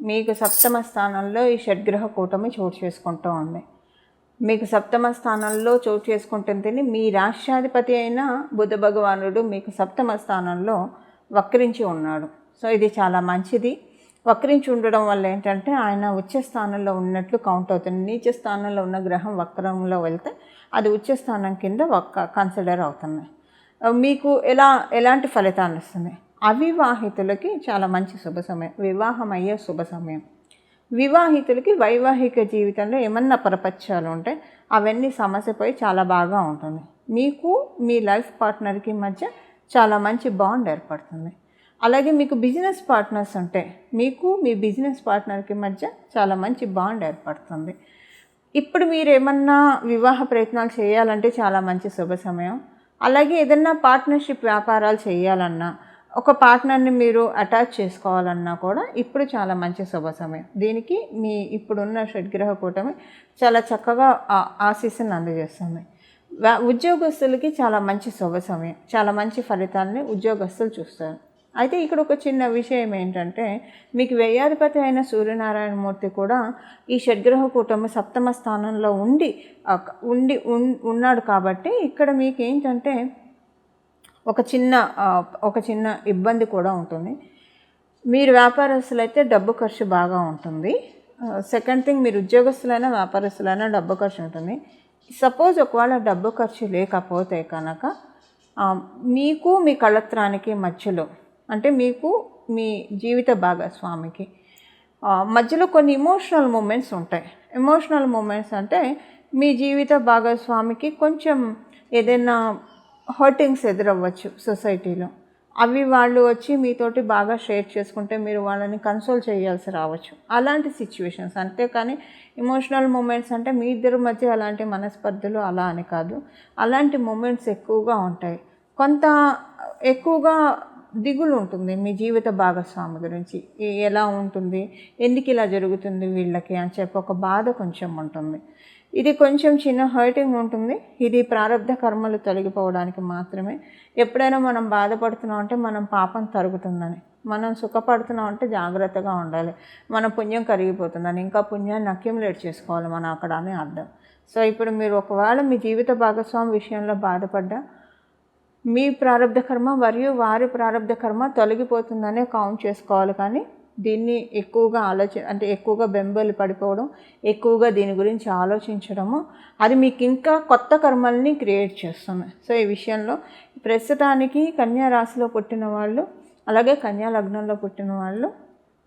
మీకు సప్తమ స్థానంలో ఈ షడ్గ్రహ కూటమి చోటు చేసుకుంటూ ఉంది. మీకు సప్తమ స్థానంలో చోటు చేసుకుంటుంది మీ రాష్ట్రాధిపతి అయిన బుధ భగవానుడు మీకు సప్తమ స్థానంలో వక్రించి ఉన్నాడు. సో ఇది చాలా మంచిది. వక్రించి ఉండడం వల్ల ఏంటంటే ఆయన ఉచ్చ స్థానంలో ఉన్నట్లు కౌంట్ అవుతుంది. నీచ స్థానంలో ఉన్న గ్రహం వక్రంలో వెళ్తే అది ఉచ్చ స్థానం కింద వక్క కన్సిడర్ అవుతుంది. మీకు ఎలా ఎలాంటి ఫలితాన్ని ఇస్తుంది అవివాహితులకి చాలా మంచి శుభ సమయం వివాహం అయ్యే శుభ సమయం. వివాహితులకి వైవాహిక జీవితంలో ఏమన్నా పరపత్యాలు ఉంటే అవన్నీ సమస్యపోయి చాలా బాగా ఉంటుంది. మీకు మీ లైఫ్ పార్ట్నర్కి మధ్య చాలా మంచి బాండ్ ఏర్పడుతుంది. అలాగే మీకు బిజినెస్ పార్ట్నర్స్ ఉంటే మీకు మీ బిజినెస్ పార్ట్నర్కి మధ్య చాలా మంచి బాండ్ ఏర్పడుతుంది. ఇప్పుడు మీరు ఏమన్నా వివాహ ప్రయత్నాలు చేయాలంటే చాలా మంచి శుభ సమయం. అలాగే ఏదన్నా పార్ట్నర్షిప్ వ్యాపారాలు చేయాలన్నా ఒక పార్ట్నర్ని మీరు అటాచ్ చేసుకోవాలన్నా కూడా ఇప్పుడు చాలా మంచి శుభ సమయం దీనికి మీ ఇప్పుడున్న షడ్గ్రహ కూటమి చాలా చక్కగా ఆశీస్సును అందజేస్తుంది. ఉద్యోగస్తులకి చాలా మంచి శుభ సమయం చాలా మంచి ఫలితాలని ఉద్యోగస్తులు చూస్తారు. అయితే ఇక్కడ ఒక చిన్న విషయం ఏంటంటే మీకు వ్యయాధిపతి అయిన సూర్యనారాయణమూర్తి కూడా ఈ షడ్గ్రహ కూటమి సప్తమ స్థానంలో ఉండి ఉండి ఉన్నాడు కాబట్టి ఇక్కడ మీకు ఏంటంటే ఒక చిన్న ఒక చిన్న ఇబ్బంది కూడా ఉంటుంది. మీరు వ్యాపారస్తులైతే డబ్బు ఖర్చు బాగా ఉంటుంది. సెకండ్ థింగ్ మీరు ఉద్యోగస్తులైనా వ్యాపారస్తులైనా డబ్బు ఖర్చు ఉంటుంది. సపోజ్ ఒకవేళ డబ్బు ఖర్చు లేకపోతే కనుక మీకు మీ కళత్రానికి మధ్యలో అంటే మీకు మీ జీవిత భాగస్వామికి మధ్యలో కొన్ని ఇమోషనల్ మూమెంట్స్ ఉంటాయి. ఎమోషనల్ మూమెంట్స్ అంటే మీ జీవిత భాగస్వామికి కొంచెం ఏదైనా హర్టింగ్స్ ఎదురవ్వచ్చు సొసైటీలో. అవి వాళ్ళు వచ్చి మీతోటి బాగా షేర్ చేసుకుంటే మీరు వాళ్ళని కన్సోల్ చేయాల్సి రావచ్చు. అలాంటి సిచ్యువేషన్స్. అంతేకాని ఇమోషనల్ మూమెంట్స్ అంటే మీ ఇద్దరి మధ్య అలాంటి మనస్పర్ధలు అలా అని కాదు. అలాంటి మూమెంట్స్ ఎక్కువగా ఉంటాయి. కొంత ఎక్కువగా దిగులు ఉంటుంది మీ జీవిత భాగస్వామి గురించి. ఎలా ఉంటుంది? ఎందుకు ఇలా జరుగుతుంది వీళ్ళకి అని చెప్పి ఒక బాధ కొంచెం ఉంటుంది. ఇది కొంచెం చిన్న హర్టింగ్ ఉంటుంది. ఇది ప్రారంధ కర్మలు తొలగిపోవడానికి మాత్రమే. ఎప్పుడైనా మనం బాధపడుతున్నాం అంటే మనం పాపం తరుగుతుందని మనం సుఖపడుతున్నాం అంటే జాగ్రత్తగా ఉండాలి. మన పుణ్యం కరిగిపోతుందని ఇంకా పుణ్యాన్ని అక్యుములేట్ చేసుకోవాలి మనం అక్కడ అని అర్థం. సో ఇప్పుడు మీరు ఒకవేళ మీ జీవిత భాగస్వామి విషయంలో బాధపడ్డా మీ ప్రారంధ కర్మ మరియు వారి ప్రారంధ కర్మ తొలగిపోతుందనే కౌంట్ చేసుకోవాలి కానీ దీన్ని ఎక్కువగా ఆలోచన అంటే ఎక్కువగా బెంబలు పడిపోవడం ఎక్కువగా దీని గురించి ఆలోచించడము అది మీకు ఇంకా కొత్త కర్మల్ని క్రియేట్ చేస్తుంది. సో ఈ విషయంలో ప్రస్తుతానికి కన్యా రాశిలో పుట్టిన వాళ్ళు అలాగే కన్యా లగ్నంలో పుట్టిన వాళ్ళు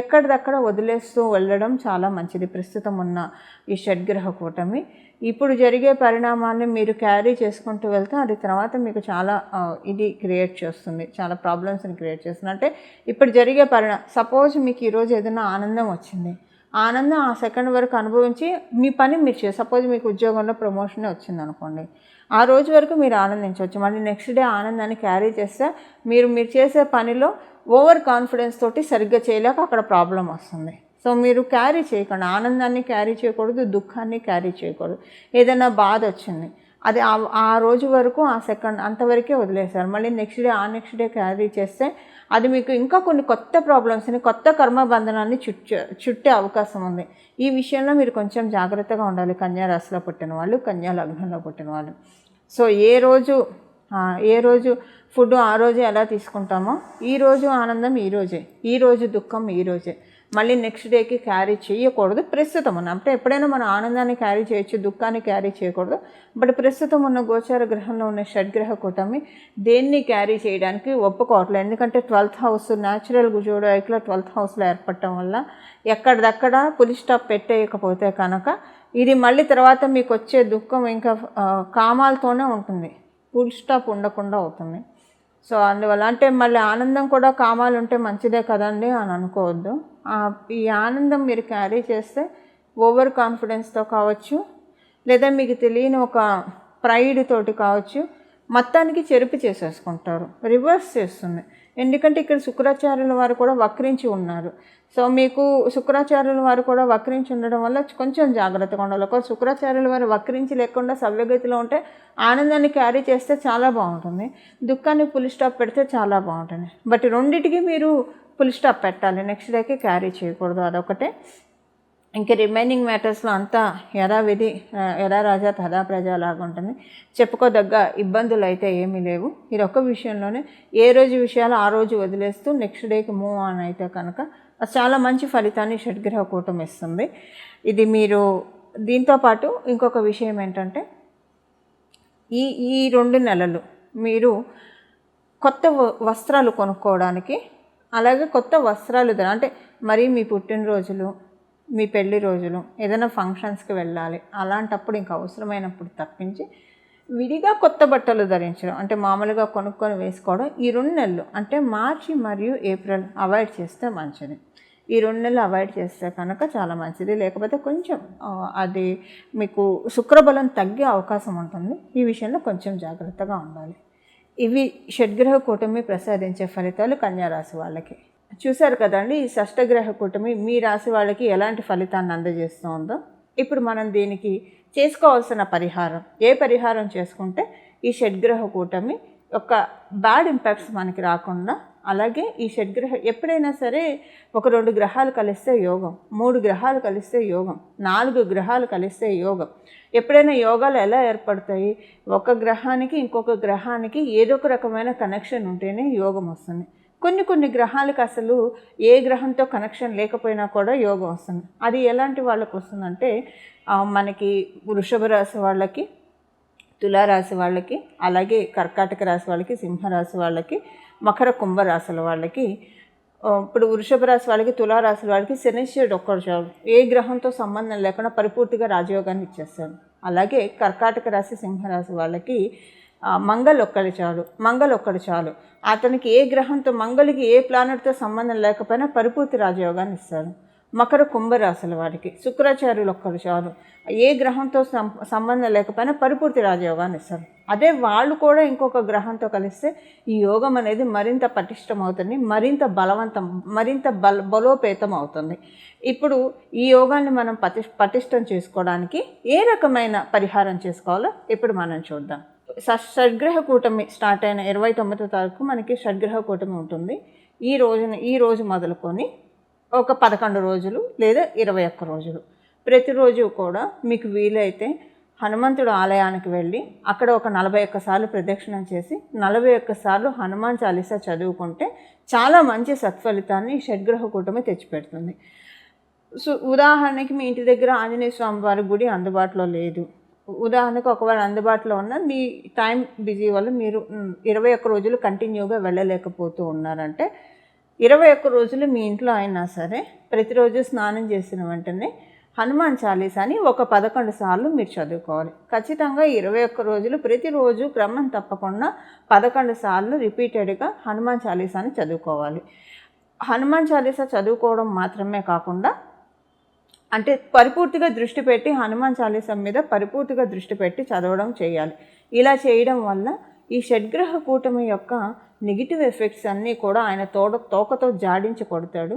ఎక్కడిదక్కడ వదిలేస్తూ వెళ్ళడం చాలా మంచిది. ప్రస్తుతం ఉన్న ఈ షడ్గ్రహ కూటమి. ఇప్పుడు జరిగే పరిణామాన్ని మీరు క్యారీ చేసుకుంటూ వెళ్తే అది తర్వాత మీకు చాలా ఇది క్రియేట్ చేస్తుంది. చాలా ప్రాబ్లమ్స్ని క్రియేట్ చేస్తుంది. అంటే ఇప్పుడు జరిగే పరిణా సపోజ్ మీకు ఈరోజు ఏదైనా ఆనందం వచ్చింది. ఆనందం ఆ సెకండ్ వరకు అనుభవించి మీ పని మీరు చేసి సపోజ్ మీకు ఉద్యోగంలో ప్రమోషన్ వచ్చింది అనుకోండి ఆ రోజు వరకు మీరు ఆనందించవచ్చు. మళ్ళీ నెక్స్ట్ డే ఆనందాన్ని క్యారీ చేస్తే మీరు మీరు చేసే పనిలో ఓవర్ కాన్ఫిడెన్స్ తోటి సరిగ్గా చేయలేక అక్కడ ప్రాబ్లం వస్తుంది. సో మీరు క్యారీ చేయకండి. ఆనందాన్ని క్యారీ చేయకూడదు దుఃఖాన్ని క్యారీ చేయకూడదు. ఏదైనా బాధ వచ్చింది అది ఆ- రోజు వరకు ఆ సెకండ్ అంతవరకే వదిలేశారు. మళ్ళీ నెక్స్ట్ డే ఆ నెక్స్ట్ డే క్యారీ చేస్తే అది మీకు ఇంకా కొన్ని కొత్త ప్రాబ్లమ్స్ని కొత్త కర్మబంధనాన్ని చుట్టే చుట్టే అవకాశం ఉంది. ఈ విషయంలో మీరు కొంచెం జాగ్రత్తగా ఉండాలి. కన్యా రాశిలో పుట్టిన వాళ్ళు కన్యా లగ్నంలో పుట్టిన వాళ్ళు. సో ఏ రోజు ఏ రోజు ఫుడ్ ఆ రోజు ఎలా తీసుకుంటామో ఈరోజు ఆనందం ఈ రోజే ఈ రోజు దుఃఖం ఈరోజే మళ్ళీ నెక్స్ట్ డేకి క్యారీ చేయకూడదు ప్రస్తుతం ఉన్న అంటే ఎప్పుడైనా మనం ఆనందాన్ని క్యారీ చేయొచ్చు దుఃఖాన్ని క్యారీ చేయకూడదు బట్ ప్రస్తుతం ఉన్న గోచార గ్రహంలో ఉన్న షడ్గ్రహ కూటమి దేన్ని క్యారీ చేయడానికి ఒప్పుకోవట్లేదు. ఎందుకంటే ట్వెల్త్ హౌస్ న్యాచురల్ గుజోడు ఐక్లో ట్వెల్త్ హౌస్లో ఏర్పడటం వల్ల ఎక్కడిదక్కడ పులి స్టాప్ పెట్టేయకపోతే కనుక ఇది మళ్ళీ తర్వాత మీకు వచ్చే దుఃఖం ఇంకా కామాలతోనే ఉంటుంది. ఫుల్ స్టాప్ ఉండకుండా అవుతుంది. సో అందువల్ల అంటే మళ్ళీ ఆనందం కూడా కామాలు ఉంటే మంచిదే కదండి అని అనుకోవద్దు. ఆ, ఈ ఆనందం మీరు క్యారీ చేస్తే ఓవర్ కాన్ఫిడెన్స్తో కావచ్చు లేదా మీకు తెలియని ఒక ప్రైడ్ తోటి కావచ్చు మొత్తానికి చెరుపు చేసేసుకుంటారు. రివర్స్ చేస్తుంది. ఎందుకంటే ఇక్కడ శుక్రాచార్యుల వారు కూడా వక్రించి ఉన్నారు. సో మీకు శుక్రాచార్యుల వారు కూడా వక్రించి ఉండడం వల్ల కొంచెం జాగ్రత్తగా ఉండాలి. ఒక శుక్రాచార్యుల వారు వక్రించి లేకుండా సవ్యగతిలో ఉంటే ఆనందాన్ని క్యారీ చేస్తే చాలా బాగుంటుంది. దుఃఖాన్ని పులి స్టాప్ పెడితే చాలా బాగుంటుంది. బట్ రెండిటికి మీరు పులి స్టాప్ పెట్టాలి. నెక్స్ట్ డేకి క్యారీ చేయకూడదు. అదొకటే. ఇంకా రిమైనింగ్ మ్యాటర్స్లో అంతా యథావిధి ఆ, యథా రాజా తథా ప్రజ లాగా ఉంటుంది చెప్పుకోదగ్గ ఇబ్బందులు అయితే ఏమీ లేవు. ఇది ఒక్క విషయంలోనే ఏ రోజు విషయాలు ఆ రోజు వదిలేస్తూ నెక్స్ట్ డేకి మూవ్ ఆన్ అయితే కనుక చాలా మంచి ఫలితాన్ని షడ్గ్రహ కూటమి ఇస్తుంది. ఇది మీరు దీంతో పాటు ఇంకొక విషయం ఏంటంటే ఈ ఈ రెండు నెలలు మీరు కొత్త వ- వస్త్రాలు కొనుక్కోవడానికి అలాగే కొత్త వస్త్రాలు అంటే మరీ మీ పుట్టినరోజులు మీ పెళ్ళి రోజులు ఏదైనా ఫంక్షన్స్కి వెళ్ళాలి అలాంటప్పుడు ఇంకా అవసరమైనప్పుడు తప్పించి విడిగా కొత్త బట్టలు ధరించడం అంటే మామూలుగా కొనుక్కొని వేసుకోవడం ఈ రెండు నెలలు. అంటే మార్చి మరియు ఏప్రిల్ అవాయిడ్ చేస్తే మంచిది. ఈ రెండు నెలలు అవాయిడ్ చేస్తే కనుక చాలా మంచిది. లేకపోతే కొంచెం అది మీకు శుక్రబలం తగ్గే అవకాశం ఉంటుంది. ఈ విషయంలో కొంచెం జాగ్రత్తగా ఉండాలి. ఇవి షడ్గ్రహ కూటమి ప్రసాదించే ఫలితాలు కన్యారాశి వాళ్ళకి. చూశారు కదండి ఈ షష్టగ్రహ కూటమి మీ రాశి వాళ్ళకి ఎలాంటి ఫలితాన్ని అందజేస్తుందో ఇప్పుడు మనం దీనికి చేసుకోవాల్సిన పరిహారం ఏ పరిహారం చేసుకుంటే ఈ షడ్గ్రహ కూటమి యొక్క బ్యాడ్ ఇంపాక్ట్స్ మనకి రాకుండా అలాగే ఈ షడ్గ్రహ ఎప్పుడైనా సరే ఒక రెండు గ్రహాలు కలిస్తే యోగం మూడు గ్రహాలు కలిస్తే యోగం నాలుగు గ్రహాలు కలిస్తే యోగం. ఎప్పుడైనా యోగాలు ఎలా ఏర్పడతాయి? ఒక గ్రహానికి ఇంకొక గ్రహానికి ఏదో ఒక రకమైన కనెక్షన్ ఉంటేనే యోగం వస్తుంది. కొన్ని కొన్ని గ్రహాలకు అసలు ఏ గ్రహంతో కనెక్షన్ లేకపోయినా కూడా యోగం వస్తుంది. అది ఎలాంటి వాళ్ళకు వస్తుందంటే మనకి వృషభ రాశి వాళ్ళకి తులారాశి వాళ్ళకి అలాగే కర్కాటక రాశి వాళ్ళకి సింహరాశి వాళ్ళకి మకర కుంభరాశుల వాళ్ళకి ఇప్పుడు వృషభ రాశి వాళ్ళకి తులారాశుల వాళ్ళకి శనిశ్వరుడు ఒక్కడు చాలు. ఏ గ్రహంతో సంబంధం లేకుండా పరిపూర్తిగా రాజయోగాన్ని ఇచ్చేస్తాడు అలాగే కర్కాటక రాశి సింహరాశి వాళ్ళకి ఆ, మంగళ్ ఒక్కడి చాలు మంగళ్ ఒక్కడు చాలు. అతనికి ఏ గ్రహంతో మంగళికి ఏ ప్లానెట్తో సంబంధం లేకపోయినా పరిపూర్తి రాజయోగాన్ని ఇస్తాడు. మకర కుంభరాశుల వారికి శుక్రాచార్యులు ఒక్కరు చాలు. ఏ గ్రహంతో సం- సంబంధం లేకపోయినా పరిపూర్తి రాజయోగాన్ని ఇస్తారు అదే వాళ్ళు కూడా ఇంకొక గ్రహంతో కలిస్తే ఈ యోగం అనేది మరింత పటిష్టం అవుతుంది మరింత బలవంతం మరింత బల బలోపేతం అవుతుంది ఇప్పుడు ఈ యోగాన్ని మనం పటి పటిష్టం చేసుకోవడానికి ఏ రకమైన పరిహారం చేసుకోవాలో ఇప్పుడు మనం చూద్దాం. షడ్గ్రహ కూటమి స్టార్ట్ అయిన ఇరవై తొమ్మిదో తారీఖు మనకి షడ్గ్రహ కూటమి ఉంటుంది. ఈ రోజున ఈ రోజు మొదలుకొని ఒక పదకొండు రోజులు లేదా ఇరవై ఒక్క రోజులు. ప్రతిరోజు కూడా మీకు వీలైతే హనుమంతుడు ఆలయానికి వెళ్ళి అక్కడ ఒక నలభై ఒక్క సార్లు ప్రదక్షిణం చేసి నలభై ఒక్క సార్లు హనుమాన్ చాలీసా చదువుకుంటే చాలా మంచి సత్ఫలితాన్ని షడ్గ్రహ కూటమి తెచ్చిపెడుతుంది. సో ఉదాహరణకి మీ ఇంటి దగ్గర ఆంజనేయ స్వామి వారి గుడి అందుబాటులో లేదు. ఉదాహరణకు ఒకవేళ అందుబాటులో ఉన్న మీ టైం బిజీ వల్ల మీరు ఇరవై ఒక్క రోజులు కంటిన్యూగా వెళ్ళలేకపోతూ ఉన్నారంటే ఇరవై ఒక్క రోజులు మీ ఇంట్లో అయినా సరే ప్రతిరోజు స్నానం చేసిన వెంటనే హనుమాన్ చాలీసాని ఒక పదకొండు సార్లు మీరు చదువుకోవాలి. ఖచ్చితంగా ఇరవై ఒక్క రోజులు ప్రతిరోజు క్రమం తప్పకుండా పదకొండు సార్లు రిపీటెడ్గా హనుమాన్ చాలీసాని చదువుకోవాలి. హనుమాన్ చాలీసా చదువుకోవడం మాత్రమే కాకుండా అంటే పరిపూర్తిగా దృష్టి పెట్టి హనుమాన్ చాలీసం మీద పరిపూర్తిగా దృష్టి పెట్టి చదవడం చేయాలి. ఇలా చేయడం వల్ల ఈ షడ్గ్రహ కూటమి యొక్క నెగిటివ్ ఎఫెక్ట్స్ అన్నీ కూడా ఆయన తోడ తోకతో జాడించి కొడతాడు.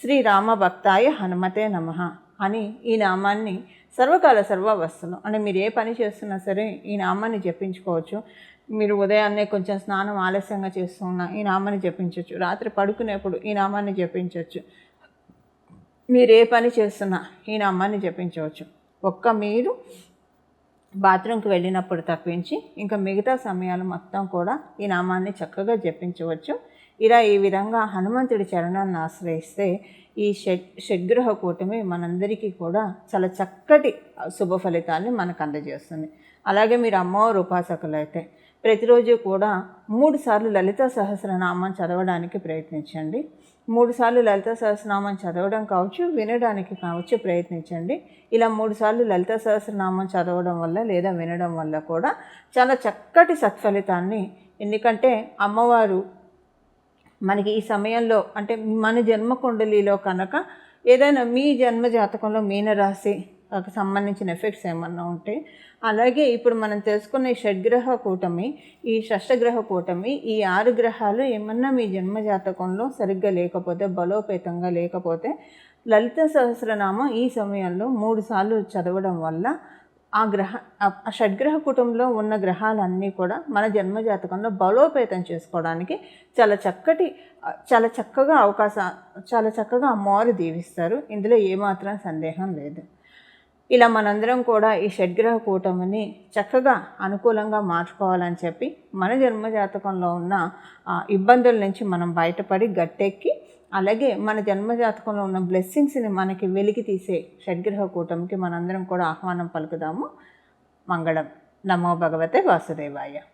శ్రీరామభక్తాయ హనుమతే నమ అని ఈ నామాన్ని సర్వకాల సర్వావస్థలు అంటే మీరు ఏ పని చేస్తున్నా సరే ఈ నామాన్ని జపించుకోవచ్చు. మీరు ఉదయాన్నే కొంచెం స్నానం ఆలస్యంగా చేస్తున్నా ఈ నామాన్ని జపించవచ్చు రాత్రి పడుకునేప్పుడు ఈ నామాన్ని జపించవచ్చు మీరు ఏ పని చేస్తున్నా ఈ నామాన్ని జపించవచ్చు. ఒక్క మీరు బాత్రూమ్కి వెళ్ళినప్పుడు తప్పించి ఇంకా మిగతా సమయాలు మొత్తం కూడా ఈ నామాన్ని చక్కగా జపించవచ్చు. ఇలా ఈ విధంగా హనుమంతుడి చరణాన్ని ఆశ్రయిస్తే ఈ షడ్ షడ్గ్రహ కూటమి మనందరికీ కూడా చాలా చక్కటి శుభ ఫలితాన్ని మనకు అందజేస్తుంది. అలాగే మీరు అమ్మవారు ఉపాసకులు అయితే ప్రతిరోజు కూడా మూడు సార్లు లలిత సహస్రనామం చదవడానికి ప్రయత్నించండి. మూడు సార్లు లలిత సహస్రనామం చదవడం కావచ్చు వినడానికి కావచ్చు ప్రయత్నించండి. ఇలా మూడు సార్లు లలిత సహస్రనామం చదవడం వల్ల లేదా వినడం వల్ల కూడా చాలా చక్కటి సత్ఫలితాన్ని ఎందుకంటే అమ్మవారు మనకి ఈ సమయంలో అంటే మన జన్మ కుండలిలో కనుక ఏదైనా మీ జన్మ జాతకంలో మీనరాశి సంబంధించిన ఎఫెక్ట్స్ ఏమన్నా ఉంటే అలాగే ఇప్పుడు మనం తెలుసుకున్న ఈ షడ్గ్రహ కూటమి ఈ షష్టగ్రహ కూటమి ఈ ఆరు గ్రహాలు ఏమన్నా మీ జన్మ జాతకంలో సరిగ్గా లేకపోతే బలోపేతంగా లేకపోతే లలిత సహస్రనామం ఈ సమయంలో మూడు సార్లు చదవడం వల్ల ఆ గ్రహ ఆ షడ్గ్రహ కుటుంబంలో ఉన్న గ్రహాలన్నీ కూడా మన జన్మ జాతకంలో బలోపేతం చేసుకోవడానికి చాలా చక్కటి చాలా చక్కగా అవకాశ చాలా చక్కగా అమ్మవారు దీవిస్తారు. ఇందులో ఏమాత్రం సందేహం లేదు. ఇలా మనందరం కూడా ఈ షడ్గ్రహ కూటమిని చక్కగా అనుకూలంగా మార్చుకోవాలని చెప్పి మన జన్మజాతకంలో ఉన్న ఇబ్బందుల నుంచి మనం బయటపడి గట్టెక్కి అలాగే మన జన్మజాతకంలో ఉన్న బ్లెస్సింగ్స్ని మనకి వెలికి తీసే షడ్గ్రహ కూటమికి మనందరం కూడా ఆహ్వానం పలుకుదాము. మంగళం. నమో భగవతే వాసుదేవాయ.